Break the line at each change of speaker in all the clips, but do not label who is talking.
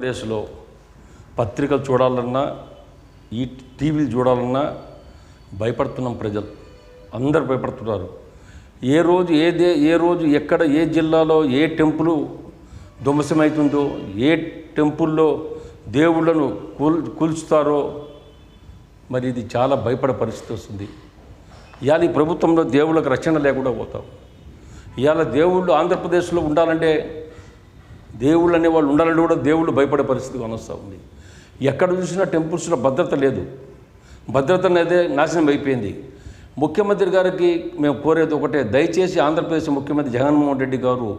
ఆంధ్రప్రదేశ్లో పత్రికలు చూడాలన్నా ఈ టీవీలు చూడాలన్నా భయపడుతున్నాం ప్రజలు. అందరు భయపడుతున్నారు. ఏ రోజు ఏ దే ఏ రోజు ఎక్కడ ఏ జిల్లాలో ఏ టెంపుల్ ధ్వంసమవుతుందో ఏ టెంపుల్లో దేవుళ్ళను కూల్ కూల్చుతారో మరి ఇది చాలా భయపడే పరిస్థితి వస్తుంది. ఇవాళ ఈ ప్రభుత్వంలో దేవుళ్ళకి రక్షణ లేకుండా పోతాం. ఇవాళ దేవుళ్ళు ఆంధ్రప్రదేశ్లో ఉండాలంటే దేవుళ్ళు అనే వాళ్ళు ఉండాలని కూడా దేవుళ్ళు భయపడే పరిస్థితి కానొస్తూ ఉంది. ఎక్కడ చూసినా టెంపుల్స్లో భద్రత లేదు. భద్రత అనేది నాశనం అయిపోయింది. ముఖ్యమంత్రి గారికి మేము కోరేది ఒకటే దయచేసి ఆంధ్రప్రదేశ్ ముఖ్యమంత్రి జగన్మోహన్ రెడ్డి గారు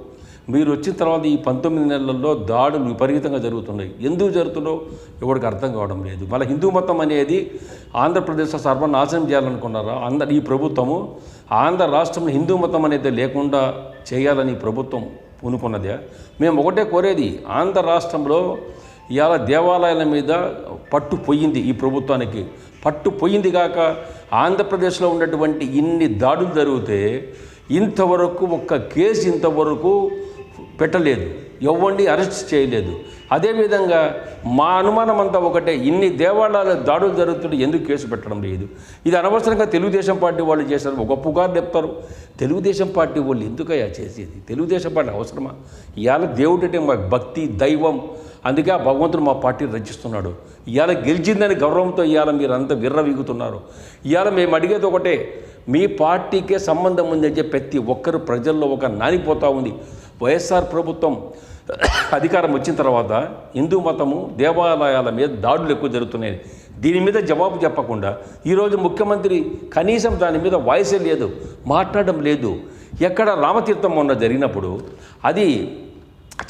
మీరు వచ్చిన తర్వాత ఈ పంతొమ్మిది నెలల్లో దాడులు విపరీతంగా జరుగుతున్నాయి. ఎందుకు జరుగుతుందో ఎవరికి అర్థం కావడం లేదు. మళ్ళీ హిందూ మతం అనేది ఆంధ్రప్రదేశ్లో సర్వనాశనం చేయాలనుకున్నారా? అందరు ఈ ప్రభుత్వము ఆంధ్ర రాష్ట్రంలో హిందూ మతం అనేది లేకుండా చేయాలని ప్రభుత్వం పూనుకున్నదే మేము ఒకటే కోరేది ఆంధ్ర రాష్ట్రంలో ఇవాళ దేవాలయాల మీద పట్టు పోయింది ఈ ప్రభుత్వానికి. పట్టు పోయింది కాక ఆంధ్రప్రదేశ్లో ఉన్నటువంటి ఇన్ని దాడులు జరిగితే ఇంతవరకు ఒక్క కేసు ఇంతవరకు పెట్టలేదు. ఎవ్వండి అరెస్ట్ చేయలేదు. అదేవిధంగా మా అనుమానం అంతా ఒకటే ఇన్ని దేవాలయాల దాడులు జరుగుతుంటే ఎందుకు కేసు పెట్టడం లేదు? ఇది అనవసరంగా తెలుగుదేశం పార్టీ వాళ్ళు చేశారు ఒక పుకారు చెప్తారు. తెలుగుదేశం పార్టీ వాళ్ళు ఎందుకయ్యా చేసేది? తెలుగుదేశం పార్టీ అవసరమా? ఇవాళ దేవుడంటే మా భక్తి దైవం. అందుకే ఆ భగవంతుడు మా పార్టీ రచిస్తున్నాడు. ఇవాళ గెలిచిందని గౌరవంతో ఇవాళ మీరు అంతా విర్రవీగుతున్నారు ఇవాళ మేము అడిగేది ఒకటే మీ పార్టీకే సంబంధం ఉందని చెప్పి ప్రతి ఒక్కరు ప్రజల్లో ఒక నానిపోతూ ఉంది. వైఎస్ఆర్ ప్రభుత్వం అధికారం వచ్చిన తర్వాత హిందూ మతము దేవాలయాల మీద దాడులు ఎక్కువ జరుగుతున్నాయి. దీని మీద జవాబు చెప్పకుండా ఈరోజు ముఖ్యమంత్రి కనీసం దాని మీద వాయిసే లేదు మాట్లాడడం లేదు. ఎక్కడ రామతీర్థం మొన్న జరిగినప్పుడు అది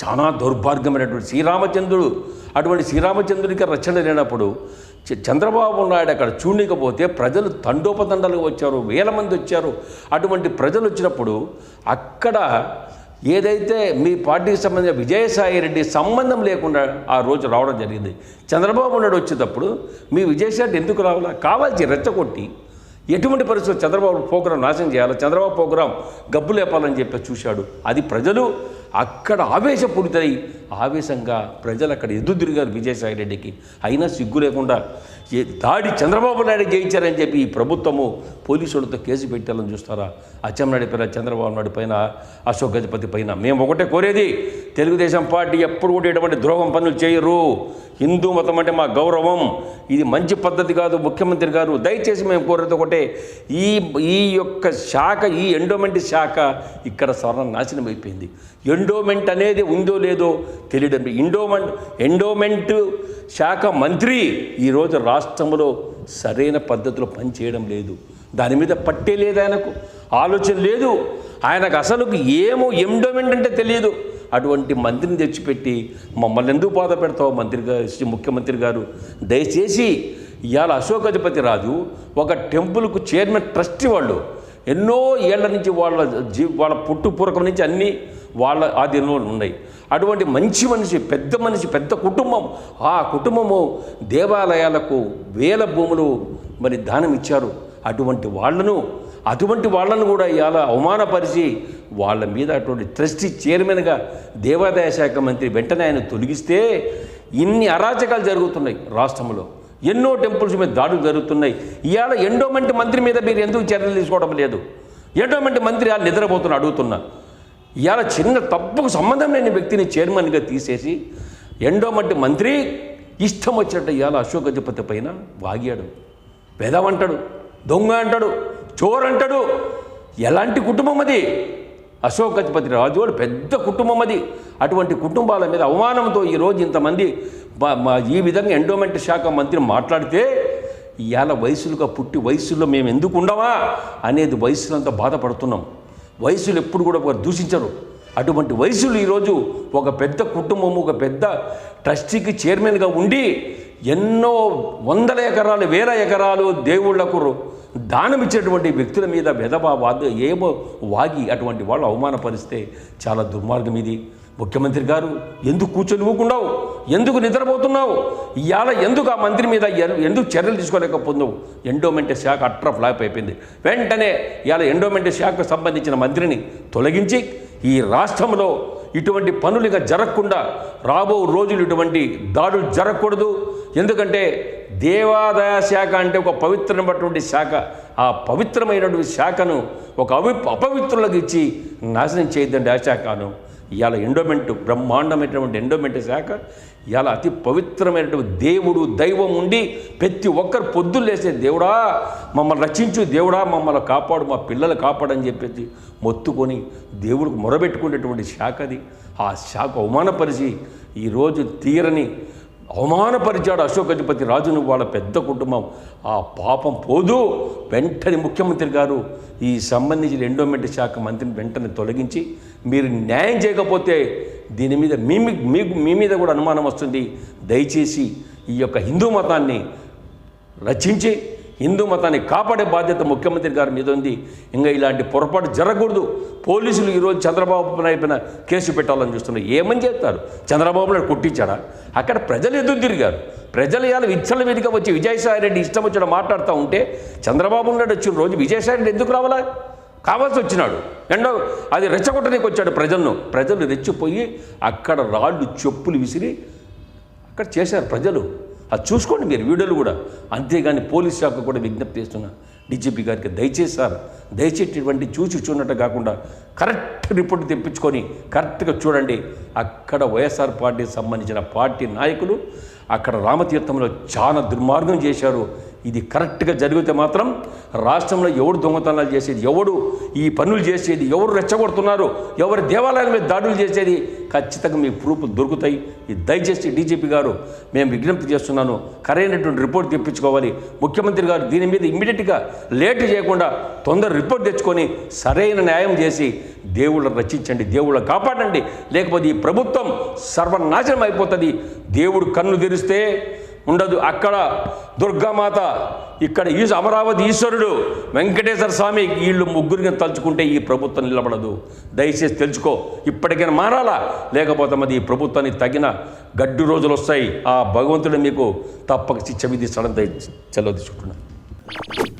చాలా దౌర్భాగ్యమైనటువంటి శ్రీరామచంద్రుడు అటువంటి శ్రీరామచంద్రుడికి రచన లేనప్పుడు చ- చంద్రబాబు నాయుడు అక్కడ చూడకపోతే ప్రజలు తండోపతండాలుగా వచ్చారు వేల మంది వచ్చారు. అటువంటి ప్రజలు వచ్చినప్పుడు అక్కడ ఏదైతే మీ పార్టీకి సంబంధించిన విజయసాయి రెడ్డి సంబంధం లేకుండా ఆ రోజు రావడం జరిగింది. చంద్రబాబు నాయుడు వచ్చేటప్పుడు మీ విజయసాయి ఎందుకు రావాలా? కావాల్సి రెచ్చగొట్టి ఎటువంటి పరిస్థితులు చంద్రబాబు ప్రోగ్రాం నాశనం చేయాలి? చంద్రబాబు ప్రోగ్రాం గబ్బు లేపాలని చెప్పి చూశాడు. అది ప్రజలు అక్కడ ఆవేశపూరితై ఆవేశంగా ప్రజలు అక్కడ ఎదురు తిరిగారు విజయసాయి రెడ్డికి. అయినా సిగ్గు లేకుండా దాడి చంద్రబాబు నాయుడు జయించారని చెప్పి ఈ ప్రభుత్వము పోలీసులతో కేసు పెట్టాలని చూస్తారా? అచ్చెన్నాయుడు పైన చంద్రబాబు నాయుడు పైన అశోక్ గజపతి పైన. మేము ఒకటే కోరేది తెలుగుదేశం పార్టీ ఎప్పుడు కూడా ఎటువంటి ద్రోహం పనులు చేయరు. హిందూ మతం అంటే మా గౌరవం. ఇది మంచి పద్ధతి కాదు ముఖ్యమంత్రి గారు. దయచేసి మేము కోరేది ఒకటే ఈ ఈ యొక్క శాఖ ఈ ఎండోమెంట్ శాఖ ఇక్కడ సర్వనాశనం అయిపోయింది. ఎండోమెంట్ అనేది ఉందో లేదో తెలియడం లేదు. ఎండోమెంట్ ఎండోమెంట్ శాఖ మంత్రి ఈరోజు రాష్ట్రంలో సరైన పద్ధతిలో పనిచేయడం లేదు. దాని మీద పట్టే లేదు ఆయనకు. ఆలోచన లేదు. ఆయనకు అసలు ఏమో ఎండోమెంట్ అంటే తెలియదు. అటువంటి మంత్రిని తెచ్చిపెట్టి మమ్మల్ని ఎందుకు బాధ పెడతావు మంత్రి గారు ముఖ్యమంత్రి గారు? దయచేసి ఇవాళ అశోకాధిపతి రాజు ఒక టెంపుల్కు చైర్మన్ ట్రస్టీ వాళ్ళు ఎన్నో ఏళ్ళ నుంచి వాళ్ళ జీ వాళ్ళ పుట్టుపూర్వకం నుంచి అన్నీ వాళ్ళ ఆధీనంలో ఉన్నాయి. అటువంటి మంచి మనిషి పెద్ద మనిషి పెద్ద కుటుంబం. ఆ కుటుంబము దేవాలయాలకు వేల భూములు మరి దానం ఇచ్చారు. అటువంటి వాళ్ళను అటువంటి వాళ్ళను కూడా ఇవాళ అవమానపరిచి వాళ్ళ మీద అటువంటి ట్రస్టీ చైర్మన్గా దేవాదాయ శాఖ మంత్రి వెంటనే ఆయన తొలగిస్తే ఇన్ని అరాచకాలు జరుగుతున్నాయి రాష్ట్రంలో. ఎన్నో టెంపుల్స్ మీద దాడులు జరుగుతున్నాయి. ఇవాళ ఎండోమెంట్ మంత్రి మీద మీరు ఎందుకు చర్యలు తీసుకోవడం లేదు? ఎండోమెంట్ మంత్రి ఆ నిద్రపోతున్న అడుగుతున్నా ఇవాళ చిన్న తప్పుకు సంబంధం లేని వ్యక్తిని చైర్మన్గా తీసేసి ఎండోమెంట్ మంత్రి ఇష్టం వచ్చినట్టు ఇవాళ అశోక్ గజపతి పైన వాగాడు. పేదవంటాడు దొంగ అంటాడు చోరంటాడు ఎలాంటి కుటుంబం అది? అశోక్ గజపతి రాజు వాడు పెద్ద కుటుంబం అది. అటువంటి కుటుంబాల మీద అవమానంతో ఈరోజు ఇంతమంది ఈ విధంగా ఎండోమెంట్ శాఖ మంత్రి మాట్లాడితే ఇవాళ వయసులుగా పుట్టి వయసులో మేము ఎందుకు ఉండవా అనేది వయసులంతా బాధపడుతున్నాం. వయసులు ఎప్పుడు కూడా ఒక దూషించరు. అటువంటి వయసులు ఈరోజు ఒక పెద్ద కుటుంబము ఒక పెద్ద ట్రస్టీకి చైర్మన్గా ఉండి ఎన్నో వందల ఎకరాలు వేల ఎకరాలు దేవుళ్ళకు దానమిచ్చేటువంటి వ్యక్తుల మీద వెధవా వాద ఏమో వాగి అటువంటి వాళ్ళు అవమానపరిస్తే చాలా దుర్మార్గం ఇది. ముఖ్యమంత్రి గారు ఎందుకు కూర్చొని ఊకున్నావు ఎందుకు నిద్రపోతున్నావు? ఇవాళ ఎందుకు ఆ మంత్రి మీద ఎందుకు చర్యలు తీసుకోలేకపోతున్నావు? ఎండోమెంట్ శాఖ అట్ర ఫ్లాప్ అయిపోయింది. వెంటనే ఇవాళ ఎండోమెంట్ శాఖకు సంబంధించిన మంత్రిని తొలగించి ఈ రాష్ట్రంలో ఇటువంటి పనులు ఇక జరగకుండా రాబో రోజులు ఇటువంటి దాడులు జరగకూడదు. ఎందుకంటే దేవాదాయ శాఖ అంటే ఒక పవిత్రమైనటువంటి శాఖ. ఆ పవిత్రమైనటువంటి శాఖను ఒక అవి అపవిత్రులకు ఇచ్చి నాశనం చేయొద్దండి ఆ శాఖను. ఇవాళ ఎండోమెంట్ బ్రహ్మాండమైనటువంటి ఎండోమెంట్ శాఖ ఇవాళ అతి పవిత్రమైనటువంటి దేవుడు దైవం ఉండి ప్రతి ఒక్కరు పొద్దులు లేసే దేవుడా మమ్మల్ని రక్షించు దేవుడా మమ్మల్ని కాపాడు మా పిల్లలు కాపాడని చెప్పేసి మొత్తుకొని దేవుడికి మొరబెట్టుకునేటువంటి శాఖ అది. ఆ శాఖ అవమానపరిచి ఈరోజు తీరని అవమానపరిచాడు అశోకధిపతి రాజును వాళ్ళ పెద్ద కుటుంబం. ఆ పాపం పోదు. వెంటనే ముఖ్యమంత్రి గారు ఈ సంబంధించిన ఎండోమెంట్ శాఖ మంత్రిని వెంటనే తొలగించి మీరు న్యాయం చేయకపోతే దీని మీద మీ మీ- మీకు మీ మీద కూడా అనుమానం వస్తుంది. దయచేసి ఈ యొక్క హిందూ మతాన్ని రచించి హిందూ మతాన్ని కాపాడే బాధ్యత ముఖ్యమంత్రి గారి మీద ఉంది. ఇంకా ఇలాంటి పొరపాటు జరగకూడదు. పోలీసులు ఈరోజు చంద్రబాబు నాయుడు పైన కేసు పెట్టాలని చూస్తున్నారు. ఏమని చేస్తారు చంద్రబాబు నాయుడు కొట్టించాడా? అక్కడ ప్రజలు ఎదురు తిరిగారు. ప్రజలు ఇవాళ విచ్చల మీదుగా వచ్చి విజయసాయి రెడ్డి ఇష్టం వచ్చిన మాట్లాడుతూ ఉంటే చంద్రబాబు నాయుడు వచ్చిన రోజు విజయసాయి రెడ్డి ఎందుకు రావాలా? కావాల్సి వచ్చినాడు. ఎండో అది రెచ్చగొట్టడానికి వచ్చాడు ప్రజలను. ప్రజలు రెచ్చిపోయి అక్కడ రాళ్ళు చెప్పులు విసిరి అక్కడ చేశారు ప్రజలు. అది చూసుకోండి మీరు వీడియోలు కూడా. అంతేగాని పోలీస్ శాఖ కూడా విజ్ఞప్తి చేస్తున్నా. డీజీపీ గారికి దయచేసి సార్ దయచేటటువంటి చూసి చూడటం కాకుండా కరెక్ట్ రిపోర్ట్ తెప్పించుకొని కరెక్ట్గా చూడండి. అక్కడ వైఎస్ఆర్ పార్టీకి సంబంధించిన పార్టీ నాయకులు అక్కడ రామతీర్థంలో చాలా దుర్మార్గం చేశారు. ఇది కరెక్ట్గా జరిగితే మాత్రం రాష్ట్రంలో ఎవడు దొంగతనాలు చేసేది ఎవడు ఈ పనులు చేసేది ఎవరు రెచ్చగొడుతున్నారు ఎవరు దేవాలయాల మీద దాడులు చేసేది ఖచ్చితంగా మీ ప్రూఫ్ దొరుకుతాయి. ఇది దయచేసి డీజీపీ గారు మేము విజ్ఞప్తి చేస్తున్నాను కరైనటువంటి రిపోర్ట్ తెప్పించుకోవాలి. ముఖ్యమంత్రి గారు దీని మీద ఇమ్మీడియట్గా లేట్ చేయకుండా తొందర రిపోర్ట్ తెచ్చుకొని సరైన న్యాయం చేసి దేవుళ్ళని రక్షించండి దేవుళ్ళని కాపాడండి. లేకపోతే ఈ ప్రభుత్వం సర్వనాశనం అయిపోతుంది. దేవుడు కన్ను తెరిస్తే ఉండదు. అక్కడ దుర్గామాత ఇక్కడ ఈ అమరావతి ఈశ్వరుడు వెంకటేశ్వర స్వామి వీళ్ళు ముగ్గురిని తలుచుకుంటే ఈ ప్రభుత్వం నిలబడదు. దయచేసి తెలుసుకో ఇప్పటికైనా మారాలా? లేకపోతే మరి ఈ ప్రభుత్వానికి తగిన గడ్డు రోజులు వస్తాయి. ఆ భగవంతుడు మీకు తప్పక శిక్ష విధిస్తాడని దయ సెలవు తీసుకుంటున్నాను